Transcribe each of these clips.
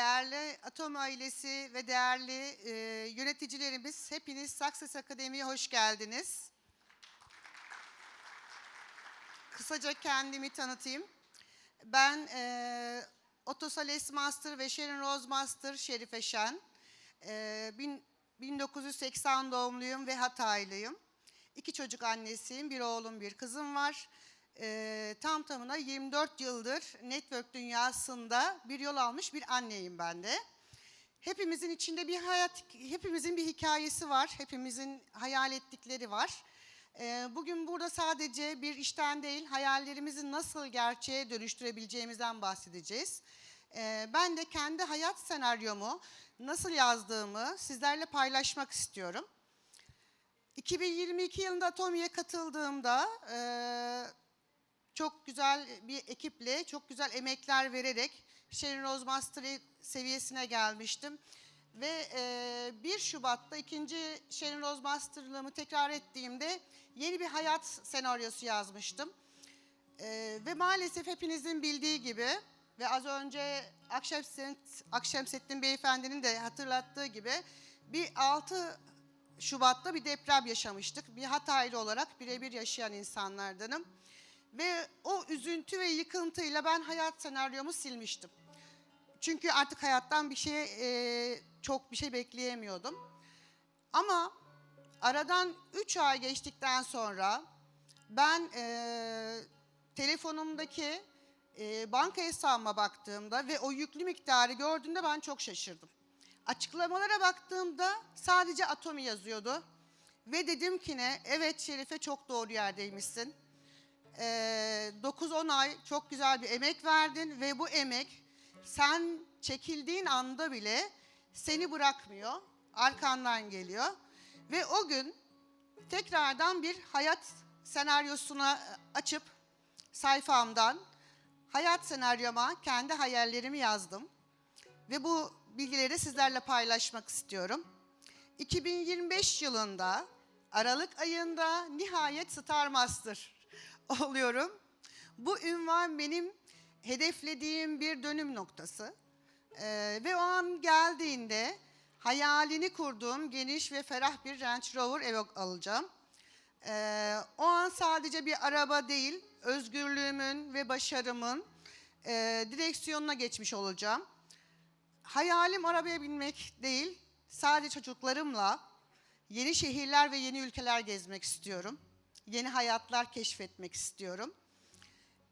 değerli Atom ailesi ve değerli e, yöneticilerimiz hepiniz Success Akademi'ye hoş geldiniz. Kısaca kendimi tanıtayım. Ben e, Otosales Master ve Sharon Rose Master Şerife Şen. E, bin- 1980 doğumluyum ve Hataylıyım. İki çocuk annesiyim, bir oğlum bir kızım var. E, tam tamına 24 yıldır network dünyasında bir yol almış bir anneyim ben de. Hepimizin içinde bir hayat, hepimizin bir hikayesi var, hepimizin hayal ettikleri var. Ee, Bugün burada sadece bir işten değil, hayallerimizi nasıl gerçeğe dönüştürebileceğimizden bahsedeceğiz. Ee, Ben de kendi hayat senaryomu nasıl yazdığımı sizlerle paylaşmak istiyorum. 2022 yılında Atomi'ye katıldığımda eee, çok güzel bir ekiple, çok güzel emekler vererek Sharon Rose Master seviyesine gelmiştim. Ve eee 1 Şubat'ta ikinci Sharon Rose Master'lığımı tekrar ettiğimde yeni bir hayat senaryosu yazmıştım. Eee, ve maalesef hepinizin bildiği gibi ve az önce Akşemset, Akşemsettin Beyefendi'nin de hatırlattığı gibi bir 6 Şubat'ta bir deprem yaşamıştık. Bir Hataylı olarak birebir yaşayan insanlardanım. Ve o üzüntü ve yıkıntıyla ben hayat senaryomu silmiştim. Çünkü artık hayattan bir şey, e, çok bir şey bekleyemiyordum. Ama aradan 3 ay geçtikten sonra ben e, telefonumdaki e, banka hesabıma baktığımda ve o yüklü miktarı gördüğümde ben çok şaşırdım. Açıklamalara baktığımda sadece Atomi yazıyordu. Ve dedim ki ne, evet Şerife çok doğru yerdeymişsin. Ee, 9-10 ay çok güzel bir emek verdin ve bu emek sen çekildiğin anda bile seni bırakmıyor, arkandan geliyor. Ve o gün tekrardan bir hayat senaryosuna açıp sayfamdan hayat senaryoma kendi hayallerimi yazdım. Ve bu bilgileri sizlerle paylaşmak istiyorum. 2025 yılında Aralık ayında nihayet Star Master oluyorum. Bu ünvan benim hedeflediğim bir dönüm noktası. Ee, ve o an geldiğinde hayalini kurduğum geniş ve ferah bir Range Rover Evoque alacağım. Ee, o an sadece bir araba değil, özgürlüğümün ve başarımın e, direksiyonuna geçmiş olacağım. Hayalim arabaya binmek değil, sadece çocuklarımla yeni şehirler ve yeni ülkeler gezmek istiyorum. Yeni hayatlar keşfetmek istiyorum.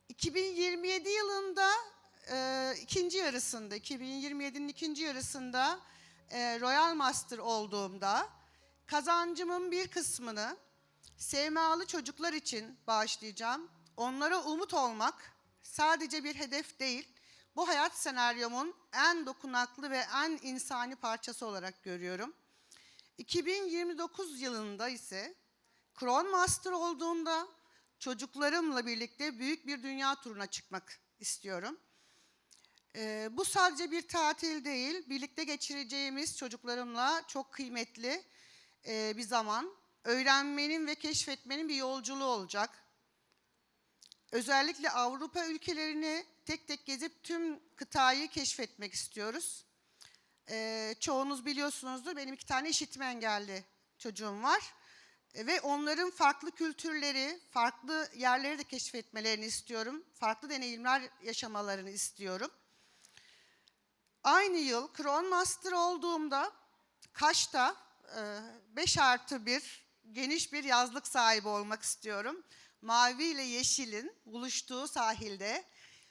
2027 yılında e, ikinci yarısında, 2027'nin ikinci yarısında e, Royal Master olduğumda kazancımın bir kısmını SMA'lı çocuklar için bağışlayacağım. Onlara umut olmak sadece bir hedef değil, bu hayat senaryomun en dokunaklı ve en insani parçası olarak görüyorum. 2029 yılında ise Crown Master olduğunda çocuklarımla birlikte büyük bir dünya turuna çıkmak istiyorum. Ee, bu sadece bir tatil değil, birlikte geçireceğimiz çocuklarımla çok kıymetli e, bir zaman. Öğrenmenin ve keşfetmenin bir yolculuğu olacak. Özellikle Avrupa ülkelerini tek tek gezip tüm kıtayı keşfetmek istiyoruz. Ee, çoğunuz biliyorsunuzdur benim iki tane işitme engelli çocuğum var. E, Ve onların farklı kültürleri, farklı yerleri de keşfetmelerini istiyorum. Farklı deneyimler yaşamalarını istiyorum. Aynı yıl Crown Master olduğumda Kaş'ta 5 artı bir geniş bir yazlık sahibi olmak istiyorum. Mavi ile yeşilin buluştuğu sahilde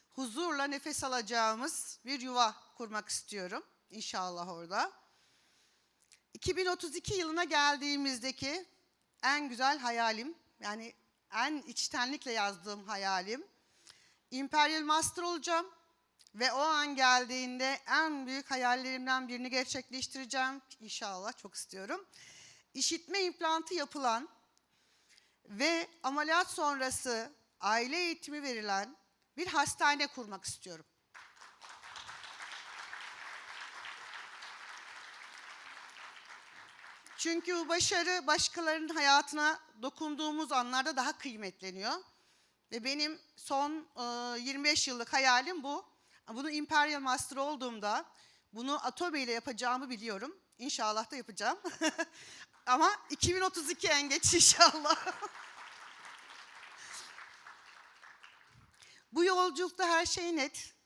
huzurla nefes alacağımız bir yuva kurmak istiyorum. İnşallah orada. 2032 yılına geldiğimizdeki en güzel hayalim, yani en içtenlikle yazdığım hayalim, Imperial Master olacağım ve o an geldiğinde en büyük hayallerimden birini gerçekleştireceğim. İnşallah çok istiyorum. İşitme implantı yapılan ve ameliyat sonrası aile eğitimi verilen bir hastane kurmak istiyorum. Çünkü bu başarı başkalarının hayatına dokunduğumuz anlarda daha kıymetleniyor. Ve benim son e, 25 yıllık hayalim bu. Bunu Imperial Master olduğumda Bunu Atobe ile yapacağımı biliyorum. İnşallah da yapacağım. Ama 2032 en geç inşallah. Bu yolculukta her şey net.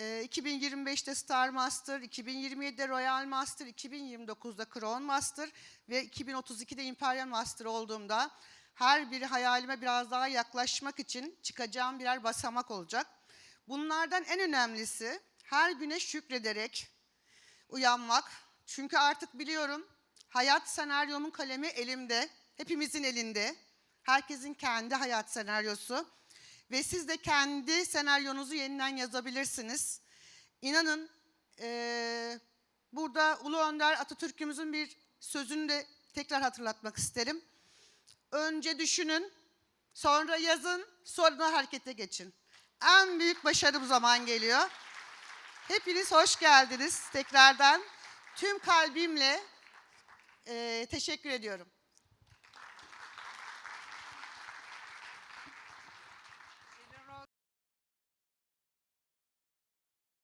Ee, 2025'te Star Master, 2027'de Royal Master, 2029'da Crown Master ve 2032'de Imperial Master olduğumda her biri hayalime biraz daha yaklaşmak için çıkacağım birer basamak olacak. Bunlardan en önemlisi her güne şükrederek uyanmak. Çünkü artık biliyorum hayat senaryomun kalemi elimde, hepimizin elinde. Herkesin kendi hayat senaryosu. Ve siz de kendi senaryonuzu yeniden yazabilirsiniz. İnanın eee, burada Ulu Önder Atatürk'ümüzün bir sözünü de tekrar hatırlatmak isterim. Önce düşünün, sonra yazın, sonra harekete geçin. En büyük başarı bu zaman geliyor. Hepiniz hoş geldiniz tekrardan. Tüm kalbimle eee, teşekkür ediyorum.